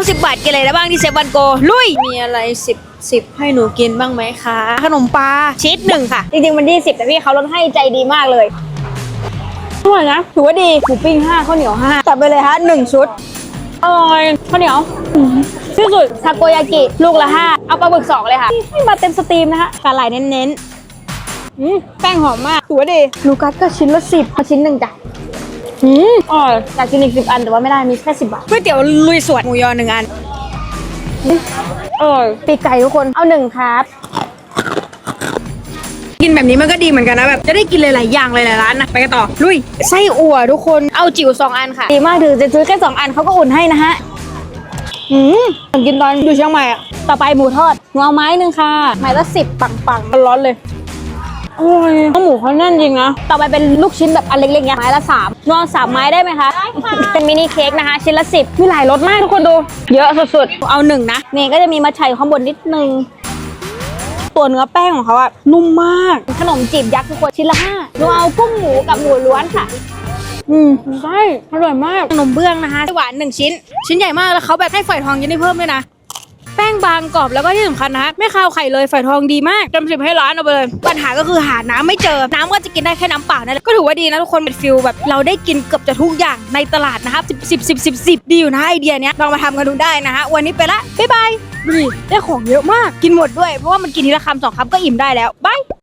บสิบบาทกินอะไรได้บ้างที่เซฟวันโกลุย มีอะไรสิบสิบให้หนูกินบ้างไหมคะ ขนมปลาชีสหนึ่งค่ะ จริงๆมันที่สิบแต่พี่เขาลดให้ใจดีมากเลยอร่อยนะถือว่าดีหมูปิ้งห้าข้าวเหนียวห้าจัดไปเลยฮะหนึ่งชุดอร่อยข้าวเหนียวอืมที่สุดทาโกยากิลูกละห้าเอาปลาบึกสองเลยค่ะให้มาเต็มสตรีมนะคะกระไหลเน้นๆอืมแป้งหอมมากถือว่าดีลูกัสก็ชิ้นละสิบมาชิ้นหนึ่งจ้ะ อืมอร่อยอยากกินอีกสิบอันแต่ว่าไม่ได้มีแค่สิบบาทก๋วยเตี๋ยวลุยสวนหมูยอหนึ่งอันอร่อยปีกไก่ทุกคนเอาหนึ่งครับ กินแบบนี้มันก็ดีเหมือนกันนะแบบจะได้กินหลายๆอย่างหลายๆร้านนะไปกันต่อลุยไส้อั่วทุกคนเอาจิ๋วสองอันค่ะดีมากถือจะซื้อแค่สองอันเขาก็อุ่นให้นะฮะอืมเหมือนกินตอนอยู่เชียงใหม่อะต่อไปหมูทอดหนูเอาไม้หนึ่งค่ะไม้ละสิบปังๆร้อนๆเลย อร่อยข้าวหมูเขาแน่นจริงนะ ต่อไปเป็นลูกชิ้นแบบอันเล็กๆเนี่ยไม้ละสามหนูเอาสามไม้ได้ไหมคะ ได้ค่ะ เป็นมินิเค้กนะคะ ชิ้นละสิบมีหลายรสมากทุกคนดู เยอะสุดๆ เอาหนึ่งนะนี่ก็จะมีมาชัยข้างบนนิดนึง ตัวเนื้อแป้งของเขาอะนุ่มมาก ขนมจีบยักษ์ทุกคนชิ้นละห้าหนูเอากุ้งหมูกับหมูล้วนค่ะ อืมใช่อร่อยมาก ขนมเบื้องนะคะ หวานหนึ่งชิ้น ชิ้นใหญ่มากแล้วเขาแบบให้ฝอยทองเยันได้เพิ่มด้วยนะแป้งบางกรอบแล้วก็ที่สำคัญนะไม่คาวไข่เลยฝอยทองดีมากจำสิบให้ร้านเอาไปเลย ปัญหาก็คือหาน้ำไม่เจอ น้ำก็จะกินได้แค่น้ำเปล่านั่นแหละก็ถือว่าดีนะทุกคนเป็นฟิลแบบเราได้กินเกือบจะทุกอย่างในตลาดนะครับสิบสิบสิบสิบสิบดีอยู่นะไอเดียเนี้ยลองมาทำกันดูได้นะฮะวันนี้ไปละบ๊ายบายนี่ได้ของเยอะมากกินหมดด้วยเพราะว่ามันกินทีละคำสองคำก็อิ่มได้แล้วบาย